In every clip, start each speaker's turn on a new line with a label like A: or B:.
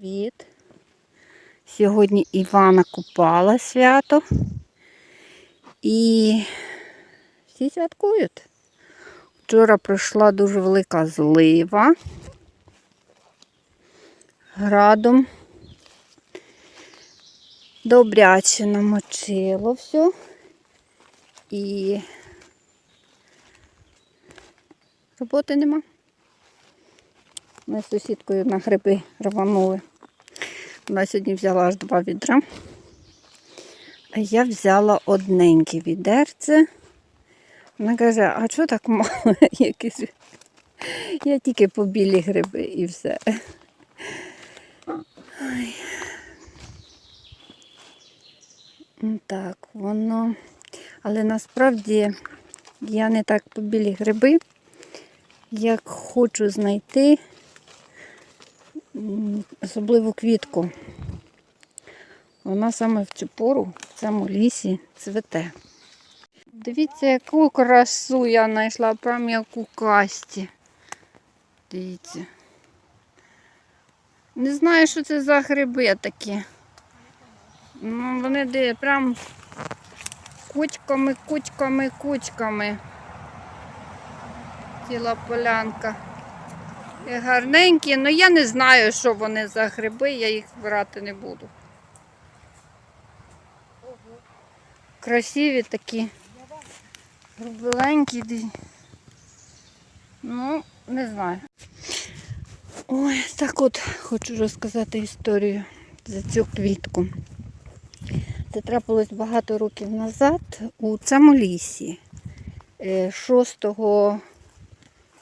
A: Привіт! Сьогодні Івана Купала свято. І всі святкують. Вчора пройшла дуже велика злива градом. Добряче намочило все. І роботи нема. Ми з сусідкою на гриби рванули. Вона сьогодні взяла аж два відра. А я взяла одненьке відерце. Вона каже, а чого так мало? Якісь... Я тільки по білі гриби і все. Ой. Так, воно. Але насправді я не так по білі гриби, як хочу знайти особливу квітку. Вона саме в цю пору в цьому лісі цвете. Дивіться, яку красу я знайшла, прям як у касті. Дивіться. Не знаю, що це за гриби такі. Ну, вони де прям кучками, кучками, кучками. Ціла полянка. Гарненькі, але я не знаю, що вони за гриби, я їх збирати не буду. Красиві такі. Грубеленькі. Ну, не знаю. Ой, так от хочу розказати історію за цю квітку. Це трапилось багато років назад у цьому лісі. Е, 6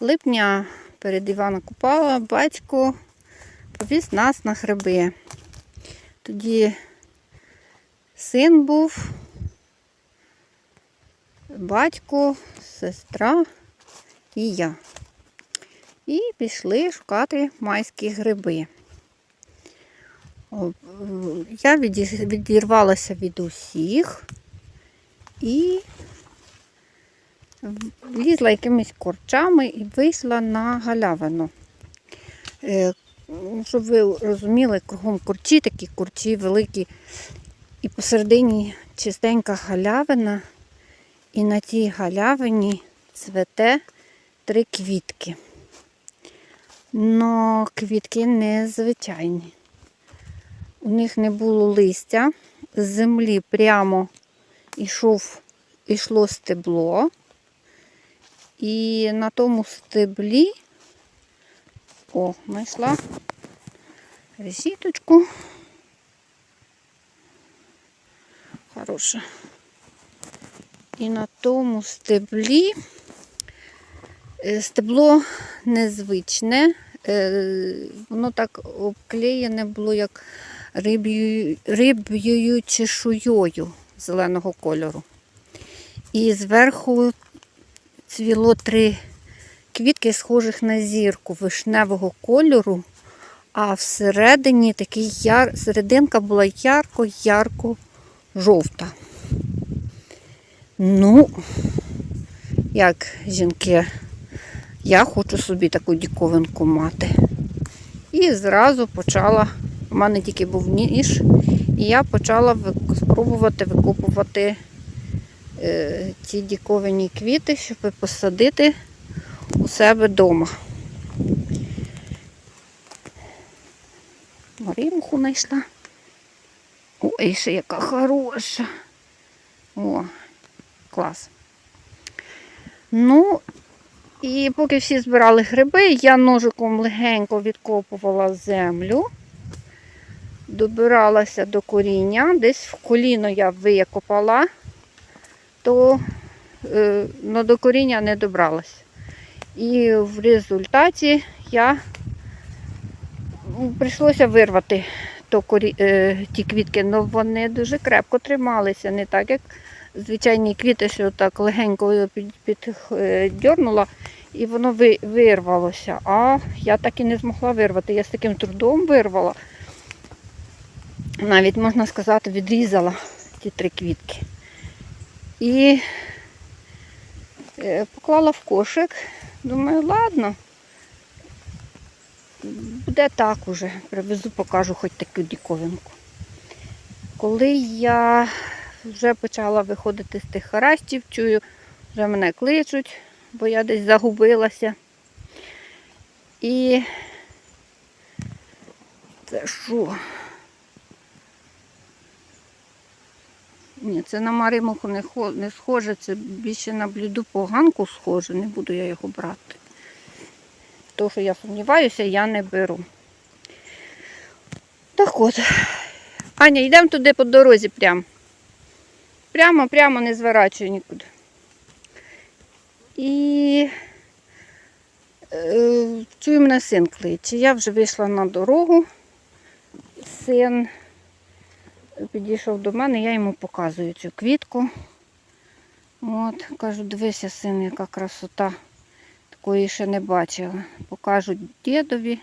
A: липня перед Івана Купала батько повіз нас на гриби. Тоді син був, батько, сестра і я. І пішли шукати майські гриби. Я відірвалася від усіх і влізла якимись корчами і вийшла на галявину. Е, Щоб ви розуміли, кругом курчі, такі курчі великі, і посередині чистенька галявина, і на тій галявині цвете три квітки. Но квітки незвичайні. У них не було листя, з землі прямо йшов, йшло стебло. І на тому стеблі, о, знайшла решіточку. Хороша. І на тому стеблі е, стебло незвичне, е, воно так обклеєне було як риб'ю, риб'єю чешуєю зеленого кольору. І зверху цвіло три квітки, схожих на зірку вишневого кольору, а всередині такий яр... серединка була ярко-ярко жовта. Ну, як жінки, я хочу собі таку діковинку мати. І зразу почала, у мене тільки був ніж, і я почала спробувати викопувати ці діковинні квіти, щоб посадити у себе вдома. Марімку знайшла. Ой, ще яка хороша. О, клас. Ну, і поки всі збирали гриби, я ножиком легенько відкопувала землю, добиралася до коріння, десь в коліно я викопала, то е, ну, до коріння не добралася. І в результаті я ну, прийшлося вирвати то корі... е, ті квітки, але вони дуже крепко трималися, не так як звичайні квіти, що так легенько під, піддернула, і воно ви, вирвалося. А я так і не змогла вирвати. Я з таким трудом вирвала. Навіть, можна сказати, відрізала ті три квітки. І е, поклала в кошик. Думаю, ладно. буде так уже. Привезу, покажу хоч таку діковинку. Коли я вже почала виходити з тих харастів, чую, вже мене кличуть, бо я десь загубилася. І це що? Ні, це на маримуху не, схоже, це більше на бліду поганку схоже, не буду я його брати. То, що я сумніваюся, я не беру. Так от. Аня, йдемо туди по дорозі прямо. Прямо, прямо не зворачуй нікуди. І е, чую мене син кличе. Я вже вийшла на дорогу. Син підійшов до мене, я йому показую цю квітку. От, кажу, дивися, син, яка красота. Такої ще не бачила. Покажу дідові,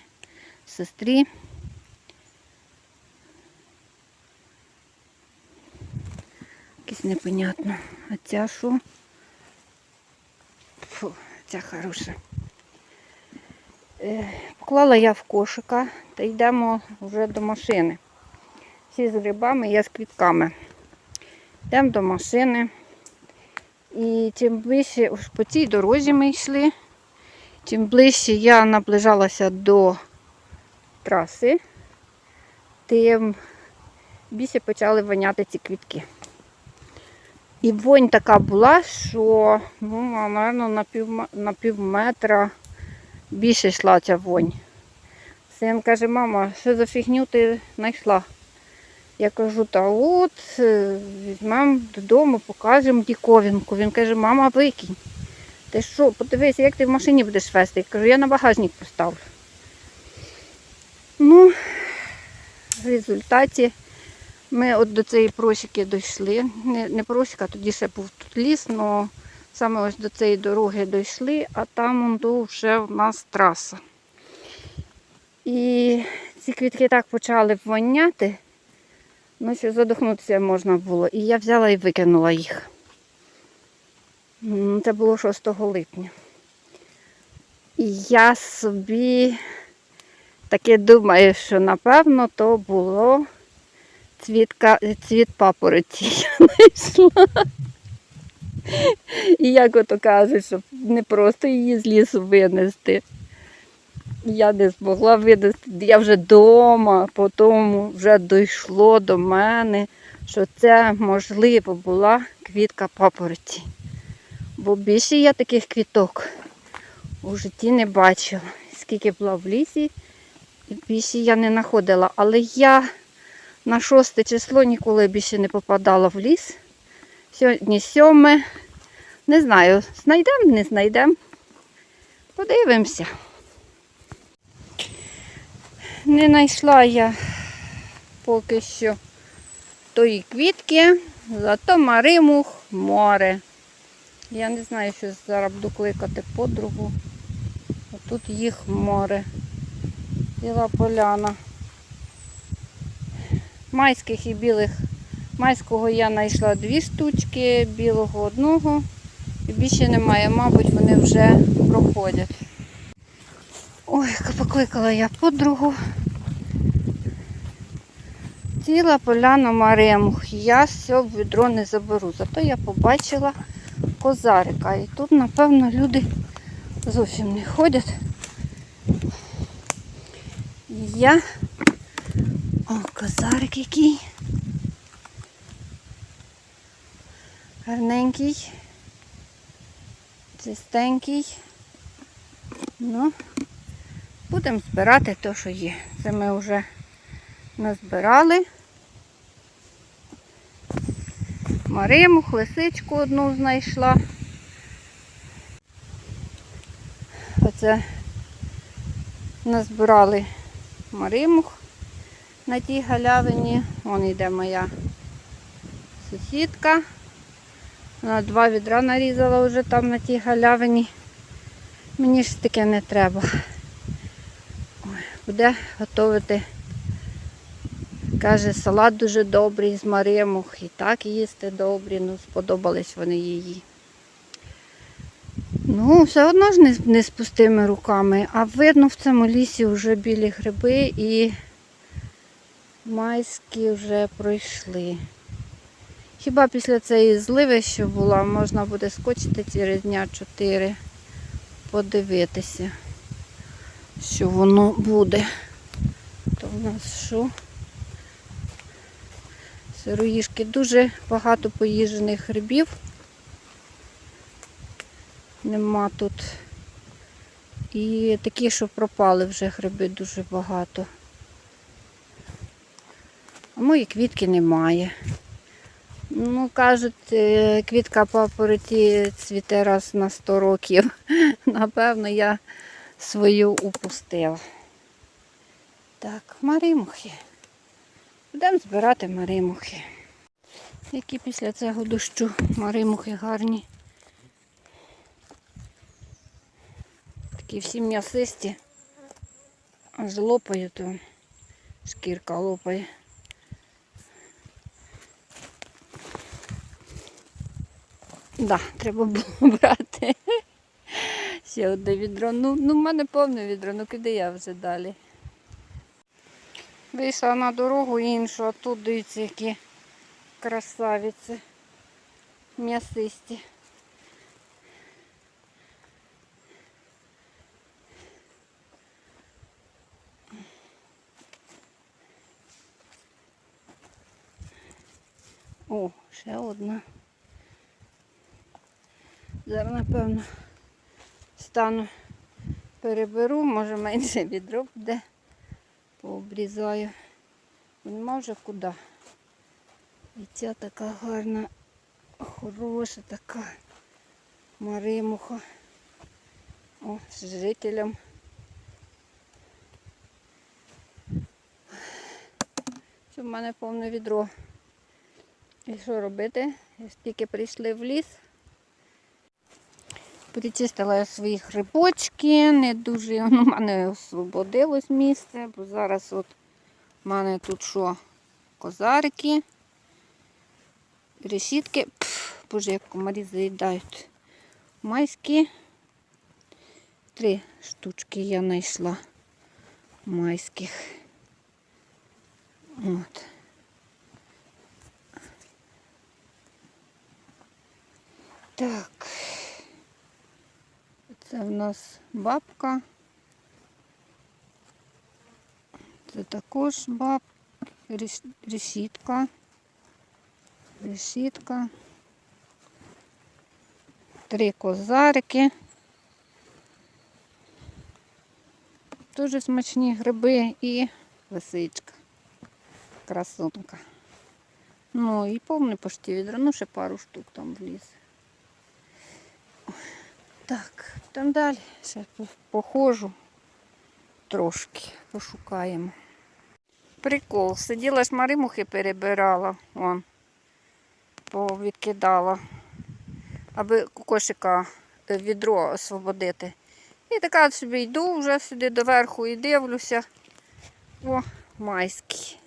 A: сестрі. Якесь непонятно. А ця що? Фу, ця хороша. Е, Поклала я в кошика та йдемо вже до машини. Всі з грибами, я з квітками. Йдемо до машини. І чим ближче по цій дорозі ми йшли, чим ближче я наближалася до траси, тим більше почали воняти ці квітки. І вонь така була, що, ну, мабуть, на на пів метра більше йшла ця вонь. Син каже, мама, що за фігню ти знайшла? Я кажу, та от, е, візьмемо додому, покажемо діковінку. Він каже, мама, викинь. Ти що, подивися, як ти в машині будеш вести? Я кажу, я на багажник поставлю. Ну, в результаті ми от до цієї просіки дійшли. Не, не просіка, тоді ще був тут ліс, але саме ось до цієї дороги дійшли, а там вже в нас траса. І ці квітки так почали воняти, ну що задохнутися можна було. І я взяла і викинула їх. Це було 6 липня. І я собі таке думаю, що напевно то було цвітка, цвіт папороті я знайшла. І як ото кажуть, щоб не просто її з лісу винести. Я не змогла винести. Я вже вдома, потім вже дійшло до мене, що це можливо була квітка папороті. Бо більше я таких квіток у житті не бачила. Скільки була в лісі, і більше я не знаходила. Але я на 6 число ніколи більше не попадала в ліс. Сьогодні сьоме. Не знаю, знайдемо, не знайдемо. Подивимося. Не знайшла я поки що тої квітки, зато маримух море. Я не знаю, що зараз буду кликати подругу. Тут їх море. Ціла поляна. Майських і білих. Майського я знайшла дві штучки, білого одного. І більше немає, мабуть, вони вже проходять. Ой, покликала я подругу. Ціла поляна маремух. Я все в відро не заберу. Зато я побачила козарика. І тут, напевно, люди зовсім не ходять. Я. О, козарик який. Гарненький. Чистенький. Ну, будемо збирати те, що є. Це ми вже назбирали. Мариму, лисичку одну знайшла. Оце назбирали маримух на тій галявині. Вон йде моя сусідка. Вона два відра нарізала вже там на тій галявині. Мені ж таке не треба. Буде готувати. Каже, салат дуже добрий з маримух. І так їсти добрі. Ну, сподобались вони її. Ну, все одно ж не, не з пустими руками, а видно в цьому лісі вже білі гриби і майські вже пройшли. Хіба після цієї зливи, що була, можна буде скочити через дня 4, подивитися, що воно буде. То в нас що? Сироїшки дуже багато поїжених грибів. Нема тут. І такі, що пропали вже гриби дуже багато. А мої квітки немає. Ну, кажуть, е, квітка папороті цвіте раз на 100 років. Напевно, я свою упустила. Так, маримухи. Будемо збирати маримухи. Які після цього дощу маримухи гарні. Такі всі м'ясисті. Аж лопає то шкірка лопає. Да, треба було брати. Ще одне відро. Ну, ну в мене повне відро, ну куди я вже далі? Вийшла на дорогу іншу, а тут дивіться, які красавиці. М'ясисті. О, ще одна. Зараз, напевно, стану, переберу, може менше відро буде, пообрізаю. Нема вже куди. І ця така гарна, хороша така маримуха. О, з жителем. Що в мене повне відро. І що робити? Тільки прийшли в ліс. Причистила я свої грибочки, не дуже в мене освободилось місце, бо зараз от в мене тут що? Козарики, решітки. Пф, боже, як комарі заїдають. Майські. Три штучки я знайшла майських. От. Так. Це в нас бабка. Це також баб, решітка. Решітка. Три козарики. Дуже смачні гриби і лисичка. Красунка. Ну і повне почти відро, ну ще пару штук там вліз. Так, там далі ще по- походжу трошки, пошукаємо. Прикол, сиділа ж маримухи перебирала, вон, повідкидала, аби кошика е, відро освободити. І така собі йду вже сюди доверху і дивлюся. О, майський.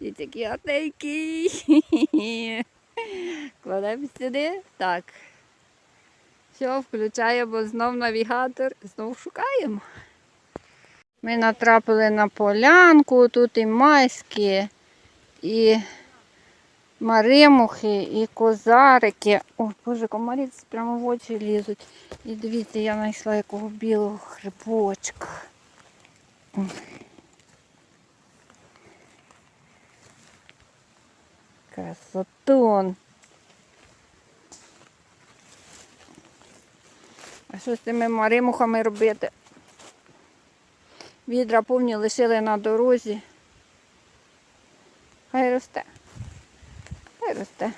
A: І такий атейкий. Кладемо сюди. Так. Все, включаємо знов навігатор, знов шукаємо. Ми натрапили на полянку, тут і майські, і маримухи, і козарики. О, боже, комарі прямо в очі лізуть. І дивіться, я знайшла якого білого грибочка. Красотон. А що з цими маримухами робити? Відра повні лишили на дорозі. Хай росте. Хай росте.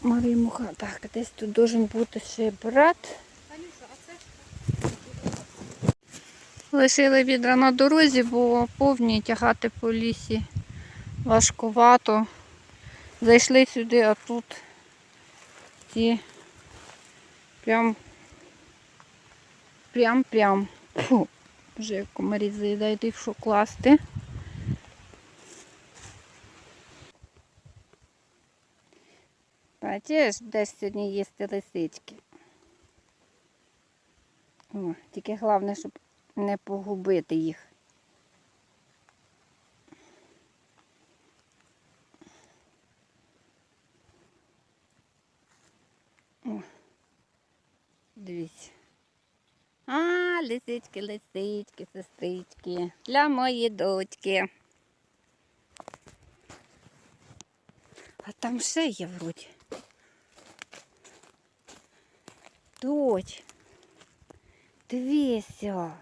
A: Маримуха. Так, десь тут должен бути ще брат. Лишили відра на дорозі, бо повні тягати по лісі важкувато. Зайшли сюди, а тут ті прям прям-прям. Фу, вже як комарі заїдають їх що класти. Бачиш, де сьогодні їсти лисички. О, тільки головне, щоб не погубити їх. О, дивіться. А, лисички, лисички, сестрички. Для моєї дочки. А там ще є вроді. Дочь. Дивися.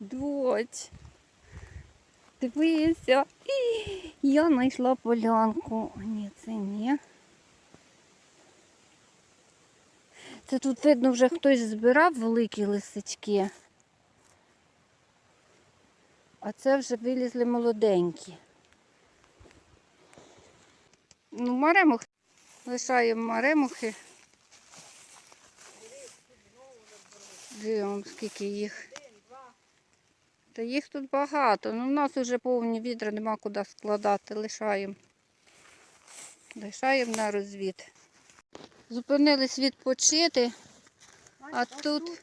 A: Дочь. Дивися. Я знайшла полянку. Ні, це ні. Це тут видно вже хтось збирав великі лисички. А це вже вилізли молоденькі. Ну, маремух. Лишаємо маремухи. Дивимо, скільки їх. Та їх тут багато. Ну, у нас вже повні відра, нема куди складати. Лишаємо. Лишаємо на розвід. Зупинились відпочити, а тут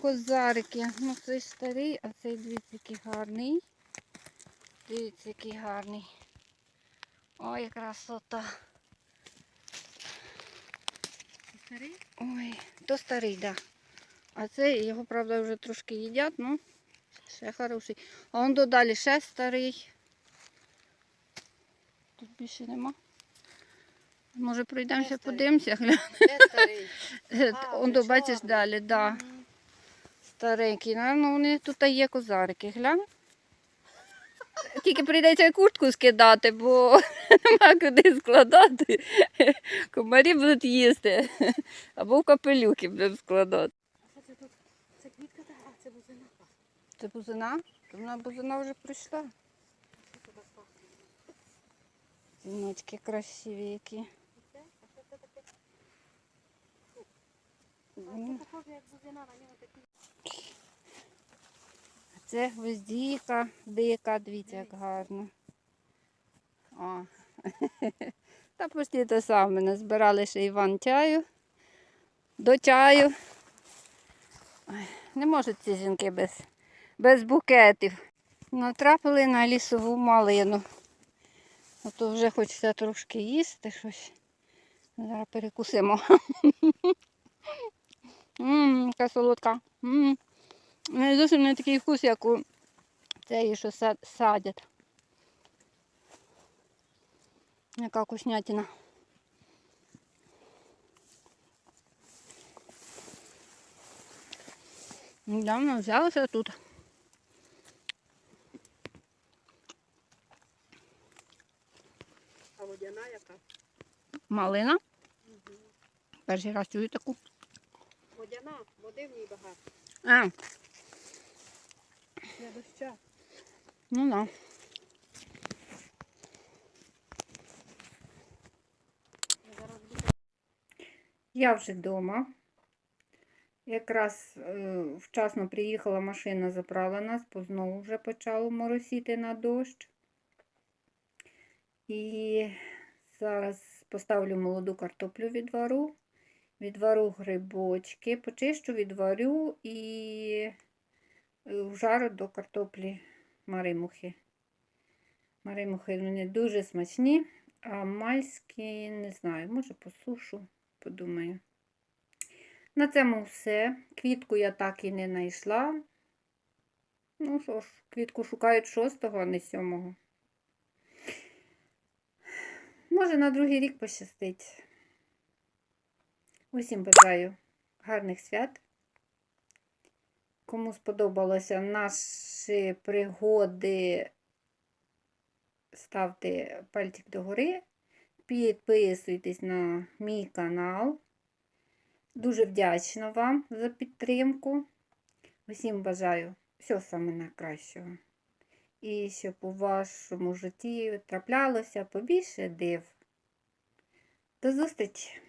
A: козарики. Ну, цей старий, а цей дивіться, який гарний. Дивіться, який гарний. Ой, красота.
B: Старий?
A: Ой, то старий, да. А цей, його, правда, вже трошки їдять, ну, ще хороший. А он додалі ще старий. Тут більше нема. Може пройдемося, подивимося, Он до бачиш далі, да. Старенький. Ну, вони тут є козарики, глянь. Тільки прийдеться куртку скидати, бо нема куди складати. Комарі будуть їсти. Або в капелюки будемо складати.
B: А що це тут? Це квітка така, а це бузина.
A: Це бузина? То вона бузина вже прийшла.
B: Так?
A: Дзвіночки красиві які.
B: Це? А що це таке? А
A: М.
B: це
A: гвоздіка дика, дивіться, як гарно. О. Та почти те саме. Назбирали ще Іван чаю. До чаю. Ой, Не можуть ці жінки без, без букетів. Натрапили на лісову малину. А то вже хочеться трошки їсти щось. Зараз перекусимо. Ммм, яка солодка. М. Не зовсім не такий вкус, як у цієї, що са- садять. Яка вкуснятина. Давно взялася тут.
B: А водяна яка?
A: Малина. Перший раз чую таку.
B: Водяна, води в ній багато.
A: А,
B: Для доща.
A: ну да. Я вже вдома. Якраз е, вчасно приїхала машина, забрала нас, бо знову вже почало моросіти на дощ. І зараз поставлю молоду картоплю відвару, відвару грибочки, почищу, відварю і е, вжару до картоплі маримухи. Маримухи вони дуже смачні, а мальські не знаю, може посушу, подумаю. На цьому все. Квітку я так і не знайшла. Ну що ж, квітку шукають 6-го, а не 7-го. Може, на другий рік пощастить. Усім бажаю гарних свят. Кому сподобалося наші пригоди, ставте пальчик догори. Підписуйтесь на мій канал. Дуже вдячна вам за підтримку. Усім бажаю всього саме найкращого. І щоб у вашому житті траплялося побільше див. До зустрічі!